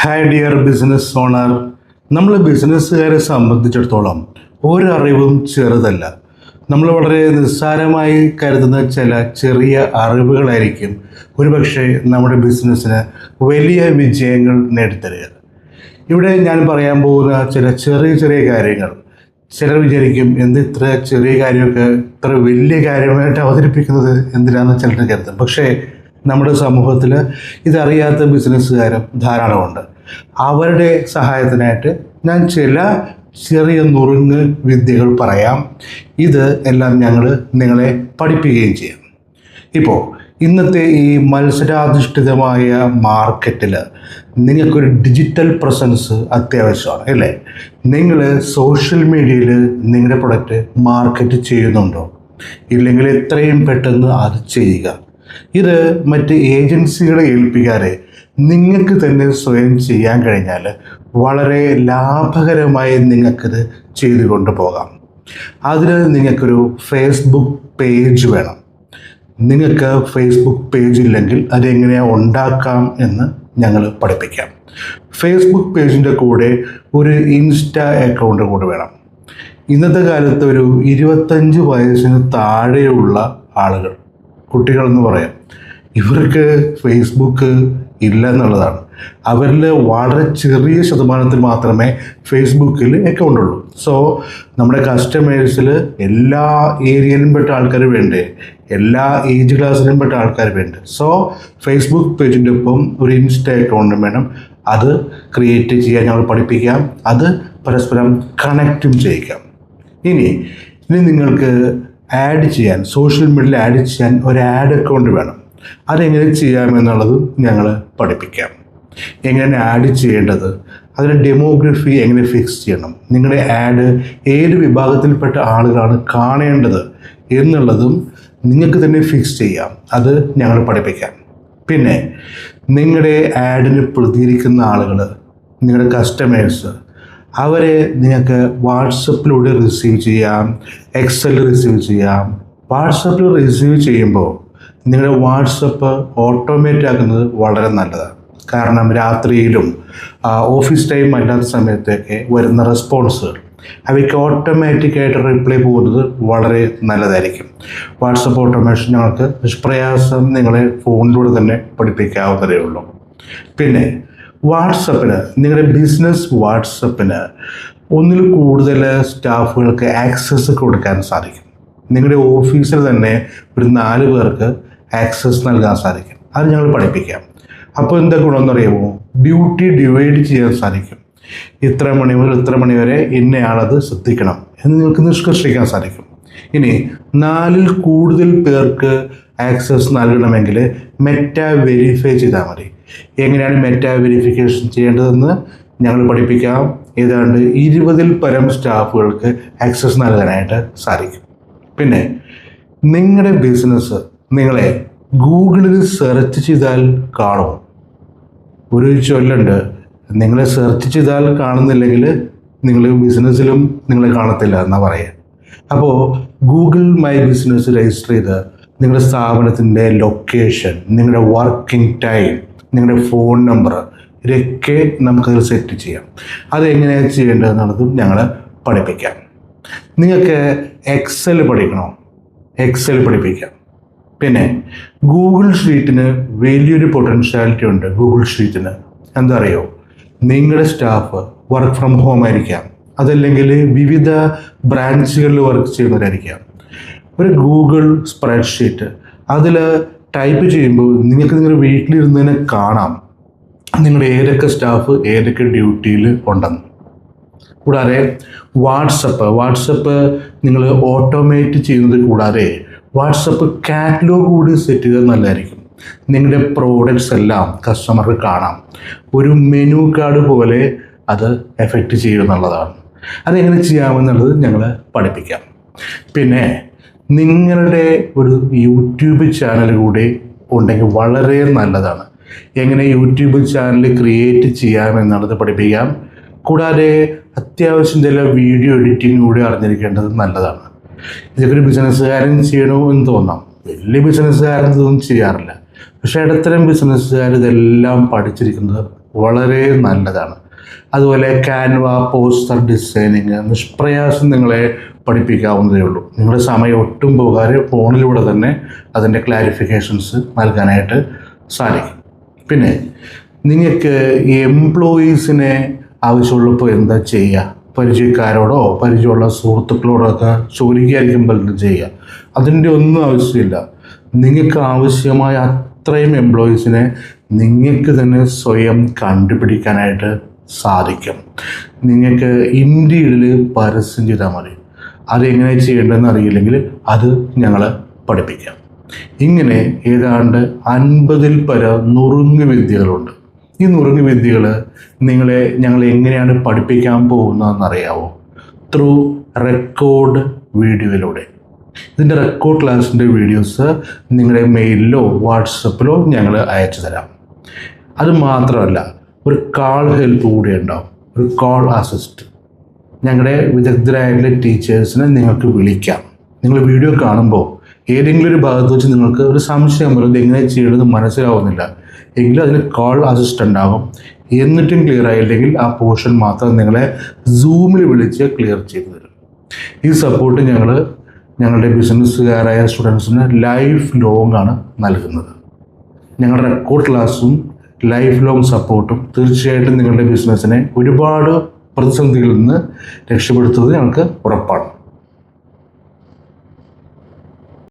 Hi dear business owner നമ്മൾ ബിസിനസ്സുകാരെ സംബന്ധിച്ചിടത്തോളം ഒരറിവും ചെറുതല്ല. നമ്മൾ വളരെ നിസ്സാരമായി കരുതുന്ന ചില ചെറിയ അറിവുകളായിരിക്കും ഒരുപക്ഷെ നമ്മുടെ ബിസിനസ്സിന് വലിയ വിജയങ്ങൾ നേടിത്തരിക. ഇവിടെ ഞാൻ പറയാൻ പോകുന്ന ചില ചെറിയ ചെറിയ കാര്യങ്ങൾ. ചിലർ വിചാരിക്കും എന്ത് ഇത്ര ചെറിയ കാര്യമൊക്കെ ഇത്ര വലിയ കാര്യമായിട്ട് അവതരിപ്പിക്കുന്നത് എന്തിനാണെന്ന് ചിലർ കരുതും. പക്ഷേ നമ്മുടെ സമൂഹത്തിൽ ഇതറിയാത്ത ബിസിനസ്സുകാരും ധാരാളമുണ്ട്. അവരുടെ സഹായത്തിനായിട്ട് ഞാൻ ചില ചെറിയ നുറുങ്ങ് വിദ്യകൾ പറയാം. ഇത് എല്ലാം ഞങ്ങൾ നിങ്ങളെ പഠിപ്പിക്കുകയും ചെയ്യാം. ഇപ്പോൾ ഇന്നത്തെ ഈ മത്സരാധിഷ്ഠിതമായ മാർക്കറ്റിൽ നിങ്ങൾക്കൊരു ഡിജിറ്റൽ പ്രസൻസ് അത്യാവശ്യമാണ് അല്ലേ? നിങ്ങൾ സോഷ്യൽ മീഡിയയിൽ നിങ്ങളുടെ പ്രൊഡക്റ്റ് മാർക്കറ്റ് ചെയ്യുന്നുണ്ടോ? ഇല്ലെങ്കിൽ എത്രയും പെട്ടെന്ന് അത് ചെയ്യുക. ഇത് മറ്റ് ഏജൻസികളെ ഏൽപ്പിക്കാതെ നിങ്ങൾക്ക് തന്നെ സ്വയം ചെയ്യാൻ കഴിഞ്ഞാൽ വളരെ ലാഭകരമായി നിങ്ങൾക്കിത് ചെയ്തു കൊണ്ടുപോകാം അതിന് നിങ്ങൾക്കൊരു ഫേസ്ബുക്ക് പേജ് വേണം. നിങ്ങൾക്ക് ഫേസ്ബുക്ക് പേജ് ഇല്ലെങ്കിൽ അതെങ്ങനെയാണ് ഉണ്ടാക്കാം എന്ന് ഞങ്ങൾ പഠിപ്പിക്കാം. ഫേസ്ബുക്ക് പേജിന്റെ കൂടെ ഒരു ഇൻസ്റ്റ അക്കൗണ്ട് കൂടെ വേണം. ഇന്നത്തെ കാലത്ത് ഒരു ഇരുപത്തഞ്ച് വയസ്സിന് താഴെയുള്ള ആളുകൾ കുട്ടികളെന്ന് പറയാം. ഇവർക്ക് ഫേസ്ബുക്ക് ഇല്ല എന്നുള്ളതാണ് അവരിൽ വളരെ ചെറിയ ശതമാനത്തിൽ മാത്രമേ ഫേസ്ബുക്കിൽ അക്കൗണ്ട് ഉള്ളൂ. സോ നമ്മുടെ കസ്റ്റമേഴ്സിൽ എല്ലാ ഏരിയയിലും പെട്ട ആൾക്കാർ വേണ്ടേ? എല്ലാ ഏജ് ക്ലാസ്സിലും പെട്ട ആൾക്കാർ വേണ്ടേ? സോ ഫേസ്ബുക്ക് പേജിന്റെ ഒപ്പം ഒരു ഇൻസ്റ്റ അക്കൗണ്ടും വേണം. അത് ക്രിയേറ്റ് ചെയ്യാൻ ഞങ്ങൾ പഠിപ്പിക്കാം. അത് പരസ്പരം കണക്റ്റും ചെയ്യിക്കാം. ഇനി ഇനി നിങ്ങൾക്ക് ആഡ് ചെയ്യാൻ സോഷ്യൽ മീഡിയയിൽ ആഡ് ചെയ്യാൻ ഒരു ആഡ് അക്കൗണ്ട് വേണം. അതെങ്ങനെ ചെയ്യാമെന്നുള്ളത് ഞങ്ങൾ പഠിപ്പിക്കാം. എങ്ങനെ ആഡ് ചെയ്യേണ്ടത് അതിന്റെ ഡെമോഗ്രഫി എങ്ങനെ ഫിക്സ് ചെയ്യണം നിങ്ങളുടെ ആഡ് ഏത് വിഭാഗത്തിൽപ്പെട്ട ആളുകളാണ് കാണേണ്ടത് എന്നുള്ളതും നിങ്ങൾക്ക് തന്നെ ഫിക്സ് ചെയ്യാം. അത് ഞങ്ങൾ പഠിപ്പിക്കാം. പിന്നെ നിങ്ങളുടെ ആഡിന് പ്രതികരിക്കുന്ന ആളുകൾ നിങ്ങളുടെ കസ്റ്റമേഴ്സ് അവരെ നിങ്ങൾക്ക് വാട്സപ്പിലൂടെ റിസീവ് ചെയ്യാം എക്സൽ റിസീവ് ചെയ്യാം. വാട്സപ്പിൽ റിസീവ് ചെയ്യുമ്പോൾ നിങ്ങളുടെ വാട്സപ്പ് ഓട്ടോമേറ്റ് ആക്കുന്നത് വളരെ നല്ലതാണ്. കാരണം രാത്രിയിലും ഓഫീസ് ടൈം അല്ലാത്ത സമയത്തൊക്കെ വരുന്ന റെസ്പോൺസുകൾ അവയ്ക്ക് ഓട്ടോമാറ്റിക്കായിട്ട് റിപ്ലൈ പോകുന്നത് വളരെ നല്ലതായിരിക്കും. വാട്സപ്പ് ഓട്ടോമേഷൻ ഞങ്ങൾക്ക് നിഷ്പ്രയാസം നിങ്ങളെ ഫോണിലൂടെ തന്നെ പഠിപ്പിക്കാവുന്നതേ ഉള്ളൂ. പിന്നെ വാട്സപ്പിന് നിങ്ങളുടെ ബിസിനസ് വാട്സപ്പിന് ഒന്നിൽ കൂടുതൽ സ്റ്റാഫുകൾക്ക് ആക്സസ് കൊടുക്കാൻ സാധിക്കും. നിങ്ങളുടെ ഓഫീസിൽ തന്നെ ഒരു നാല് പേർക്ക് ആക്സസ് നൽകാൻ സാധിക്കും. അത് ഞങ്ങൾ പഠിപ്പിക്കാം. അപ്പോൾ എന്താ ഗുണമെന്ന് അറിയുമോ? ഡ്യൂട്ടി ഡിവൈഡ് ചെയ്യാൻ സാധിക്കും. ഇത്ര മണി മുതൽ ഇത്ര മണി വരെ ഇന്നയാളത് ശ്രദ്ധിക്കണം എന്ന് നിങ്ങൾക്ക് നിഷ്കർഷിക്കാൻ സാധിക്കും. ഇനി നാലിൽ കൂടുതൽ പേർക്ക് ആക്സസ് നൽകണമെങ്കിൽ മെറ്റ വെരിഫൈ ചെയ്താൽ മതി. എങ്ങനെയാണ് മെറ്റാ വെരിഫിക്കേഷൻ ചെയ്യേണ്ടതെന്ന് ഞങ്ങൾ പഠിപ്പിക്കാം. ഏതാണ്ട് ഇരുപതിൽ പരം സ്റ്റാഫുകൾക്ക് ആക്സസ് നൽകാനായിട്ട് സാധിക്കും. പിന്നെ നിങ്ങളുടെ ബിസിനസ് നിങ്ങളെ ഗൂഗിളിൽ സെർച്ച് ചെയ്താൽ കാണും. ഒരു ചൊല്ലുണ്ട് നിങ്ങളെ സെർച്ച് ചെയ്താൽ കാണുന്നില്ലെങ്കിൽ നിങ്ങൾ ബിസിനസ്സിലും നിങ്ങളെ കാണത്തില്ല എന്നാണ് പറയുക അപ്പോൾ ഗൂഗിൾ മൈ ബിസിനസ് രജിസ്റ്റർ ചെയ്ത് നിങ്ങളുടെ സ്ഥാപനത്തിന്റെ ലൊക്കേഷൻ നിങ്ങളുടെ വർക്കിംഗ് ടൈം നിങ്ങളുടെ ഫോൺ നമ്പർ ഇതൊക്കെ നമുക്കതിൽ സെറ്റ് ചെയ്യാം. അതെങ്ങനെയാണ് ചെയ്യേണ്ടതെന്നുള്ളതും ഞങ്ങൾ പഠിപ്പിക്കാം. നിങ്ങൾക്ക് എക്സൽ പഠിക്കണോ? എക്സൽ പഠിപ്പിക്കാം. പിന്നെ ഗൂഗിൾ ഷീറ്റിന് വലിയൊരു പൊട്ടൻഷ്യാലിറ്റി ഉണ്ട് ഗൂഗിൾ ഷീറ്റിന് എന്താ അറിയോ നിങ്ങളുടെ സ്റ്റാഫ് വർക്ക് ഫ്രം ഹോം ആയിരിക്കാം. അതല്ലെങ്കിൽ വിവിധ ബ്രാഞ്ചുകളിൽ വർക്ക് ചെയ്യുന്നവരായിരിക്കാം. ഒരു ഗൂഗിൾ സ്പ്രെഡ്ഷീറ്റ് അതിൽ ടൈപ്പ് ചെയ്യുമ്പോൾ നിങ്ങൾക്ക് നിങ്ങളുടെ വീട്ടിലിരുന്ന് തന്നെ കാണാം. നിങ്ങളുടെ ഏതൊക്കെ സ്റ്റാഫ് ഏതൊക്കെ ഡ്യൂട്ടിയിൽ ഉണ്ടെന്ന്. കൂടാതെ വാട്സപ്പ് വാട്സപ്പ് നിങ്ങൾ ഓട്ടോമേറ്റ് ചെയ്യുന്നത് കൂടാതെ വാട്സപ്പ് കാറ്റലോഗ് കൂടി സെറ്റ് ചെയ്തത് നല്ലതായിരിക്കും. നിങ്ങളുടെ പ്രോഡക്റ്റ്സ് എല്ലാം കസ്റ്റമർക്ക് കാണാം. ഒരു മെനു കാർഡ് പോലെ അത് എഫക്റ്റ് ചെയ്യുമെന്നുള്ളതാണ് അതെങ്ങനെ ചെയ്യാമെന്നുള്ളത് ഞങ്ങൾ പഠിപ്പിക്കാം. പിന്നെ നിങ്ങളുടെ ഒരു യൂട്യൂബ് ചാനൽ കൂടി ഉണ്ടെങ്കിൽ വളരെ നല്ലതാണ്. എങ്ങനെ യൂട്യൂബ് ചാനൽ ക്രിയേറ്റ് ചെയ്യാം എന്നുള്ളത് പഠിപ്പിക്കാം. കൂടാതെ അത്യാവശ്യം ചില വീഡിയോ എഡിറ്റിംഗ് കൂടി അറിഞ്ഞിരിക്കേണ്ടത് നല്ലതാണ്. ഇതൊക്കെ ഒരു ബിസിനസ്സുകാരൻ ചെയ്യണോ എന്ന് തോന്നാം. വലിയ ബിസിനസ്സുകാരൻ ഇതൊന്നും ചെയ്യാറില്ല. പക്ഷേ ഇടത്തരം ബിസിനസ്സുകാർ ഇതെല്ലാം പഠിച്ചിരിക്കുന്നത് വളരെ നല്ലതാണ്. അതുപോലെ കാൻവ പോസ്റ്റർ ഡിസൈനിങ് നിഷ്പ്രയാസം നിങ്ങളെ പഠിപ്പിക്കാവുന്നതേ ഉള്ളൂ. നിങ്ങളുടെ സമയം ഒട്ടും പോകാതെ ഫോണിലൂടെ തന്നെ അതിന്റെ ക്ലാരിഫിക്കേഷൻസ് നൽകാനായിട്ട് സാധിക്കും. പിന്നെ നിങ്ങൾക്ക് എംപ്ലോയീസിനെ ആവശ്യമുള്ളപ്പോൾ എന്താ ചെയ്യുക? പരിചയക്കാരോടോ പരിചയമുള്ള സുഹൃത്തുക്കളോടോ ഒക്കെ ചോദിക്കായിരിക്കുമ്പോൾ പലരും ചെയ്യുക? അതിന്റെ ഒന്നും ആവശ്യമില്ല. നിങ്ങൾക്ക് ആവശ്യമായ അത്രയും എംപ്ലോയീസിനെ നിങ്ങൾക്ക് തന്നെ സ്വയം കണ്ടുപിടിക്കാനായിട്ട് സാധിക്കും. നിങ്ങൾക്ക് ഇന്ത്യയിൽ പരസ്യം ചെയ്താൽ മതി. അതെങ്ങനെ ചെയ്യേണ്ടതെന്ന് അറിയില്ലെങ്കിൽ അത് ഞങ്ങൾ പഠിപ്പിക്കാം. ഇങ്ങനെ ഏതാണ്ട് അൻപതിൽ പര നുറുങ്ങ് വിദ്യകളുണ്ട്. ഈ നുറുങ്ങ് വിദ്യകൾ നിങ്ങളെ ഞങ്ങൾ എങ്ങനെയാണ് പഠിപ്പിക്കാൻ പോകുന്നതെന്ന് അറിയാവോ ത്രൂ റെക്കോർഡ് വീഡിയോയിലൂടെ ഇതിന്റെ റെക്കോർഡ് ക്ലാസ്സിന്റെ വീഡിയോസ് നിങ്ങളുടെ മെയിലിലോ വാട്സപ്പിലോ ഞങ്ങൾ അയച്ചു തരാം അത് മാത്രമല്ല ഒരു കാൾ ഹെൽപ്പ് കൂടി ഉണ്ടാവും. ഒരു കാൾ അസിസ്റ്റ് ഞങ്ങളുടെ വിദഗ്ധരായിട്ടുള്ള ടീച്ചേഴ്സിനെ നിങ്ങൾക്ക് വിളിക്കാം. നിങ്ങൾ വീഡിയോ കാണുമ്പോൾ ഏതെങ്കിലും ഒരു ഭാഗത്ത് വെച്ച് നിങ്ങൾക്ക് ഒരു സംശയം വരും എങ്ങനെ ചെയ്യണമെന്ന് മനസ്സിലാവുന്നില്ല. എങ്കിലും അതിന് കോൾ അസിസ്റ്റ് ഉണ്ടാകും എന്നിട്ടും ക്ലിയർ ആയില്ലെങ്കിൽ ആ പോർഷൻ മാത്രം നിങ്ങളെ സൂമിൽ വിളിച്ച് ക്ലിയർ ചെയ്തു തരും. ഈ സപ്പോർട്ട് ഞങ്ങൾ ഞങ്ങളുടെ ബിസിനസ്സുകാരായ സ്റ്റുഡൻസിന് ലൈഫ് ലോങ് ആണ് നൽകുന്നത്. ഞങ്ങളുടെ റെക്കോർഡ് ക്ലാസ്സും ലൈഫ് ലോങ് സപ്പോർട്ടും തീർച്ചയായിട്ടും നിങ്ങളുടെ ബിസിനസ്സിനെ ഒരുപാട് പ്രതിസന്ധികളിൽ നിന്ന് രക്ഷപ്പെടുത്തുന്നത് ഞങ്ങൾക്ക് ഉറപ്പാണ്.